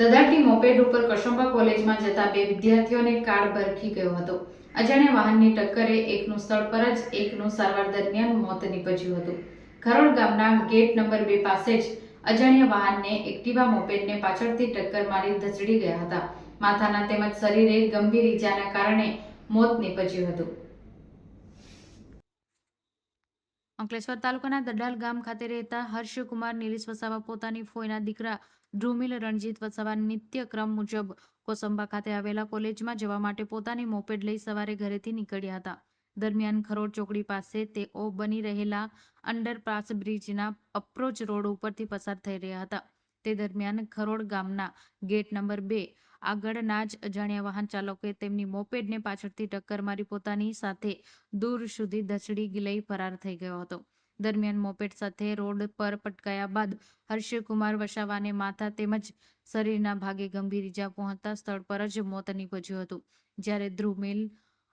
દદાટી moped ઉપર કશંબા કોલેજમાં જતા બે વિદ્યાર્થીઓને કાર ભરખી ગયો હતો. અજાણ્યા વાહનની ટક્કરે એકનું સ્થળ પર જ એકનું સારવાર દરમિયાન મોત નીપજ્યું હતું. ખરોડ ગામના ગેટ નંબર બે પાસે જ અજાણ્યા વાહનને એક્ટિવા મોપેડને પાછળથી ટક્કર મારી ધસડી ગયા હતા. માથાના તેમજ શરીરે ગંભીર ઈજાના કારણે મોત નીપજ્યું હતું. અંકલેશ્વર તાલુકાના દડાલ ગામ ખાતે રહેતા હર્ષકુમાર નિલેશ વસાવા પોતાની ફોઈના દીકરા ધ્રુમિલ રણજીત વસાવા નિત્યક્રમ મુજબ કોસંબા ખાતે આવેલા કોલેજમાં જવા માટે પોતાની મોપેડ લઈ સવારે ઘરેથી નીકળ્યા હતા. દરમિયાન ખરોડ ચોકડી પાસે તેઓ બની રહેલા અંડરપાસ બ્રિજના અપ્રોચ રોડ ઉપરથી પસાર થઈ રહ્યા હતા. તે દરમિયાન ખરોડ ગામના ગેટ નંબર બે આગળના જ અજાણ્યા વાહન ચાલકે તેમની મોપેડને પાછળથી ટક્કર મારી પોતાની સાથે દૂર સુધી ધસડી લઈ ફરાર થઈ ગયો હતો. દરમિયાન મોપેડ સાથે રોડ પર પટકાયા બાદ હર્ષકુમાર વસાવાને માથા તેમજ શરીરના ભાગે ગંભીર ઈજા પહોંચતા સ્થળ પર જ મોત નીપજ્યું હતું, જ્યારે ધ્રુમિલ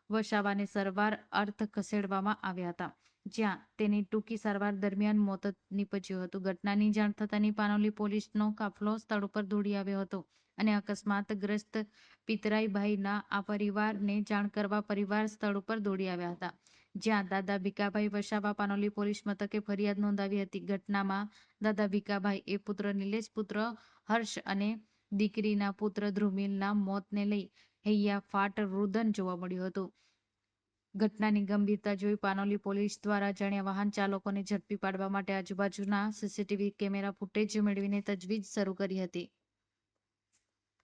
વસાવાને સારવાર અર્થ ખસેડવામાં આવ્યા હતા. જ્યાં તેની ટૂંકી સારવાર દરમિયાન મોત નીપજ્યું હતું. ઘટનાની જાણ થતાની પાનોલી પોલીસનો કાફલો સ્થળ ઉપર દોડી આવ્યો હતો અને અકસ્માતગ્રસ્ત પિતરાઈભાઈના આ પરિવારને જાણ કરવા પરિવાર સ્થળ ઉપર દોડી આવ્યા હતા. જ્યાં દાદા ભીકાભાઈ વસાવા પાનોલી પોલીસ મથકે ફરિયાદ નોંધાવી હતી. ઘટનામાં દાદા ભીકાભાઈ એ પુત્ર નિલેશ પુત્ર, હર્ષ અને દીકરીના પુત્ર ધ્રુમિલના મોતને લઈ હૈયા ફાટ રુદન જોવા મળ્યું હતું. ઘટનાની ગંભીરતા જોઈ પાનોલી પોલીસ દ્વારા જાણ્યા વાહન ચાલકોને ઝડપી પાડવા માટે આજુબાજુના સીસીટીવી કેમેરા ફૂટેજ મેળવીને તજવીજ શરૂ કરી હતી.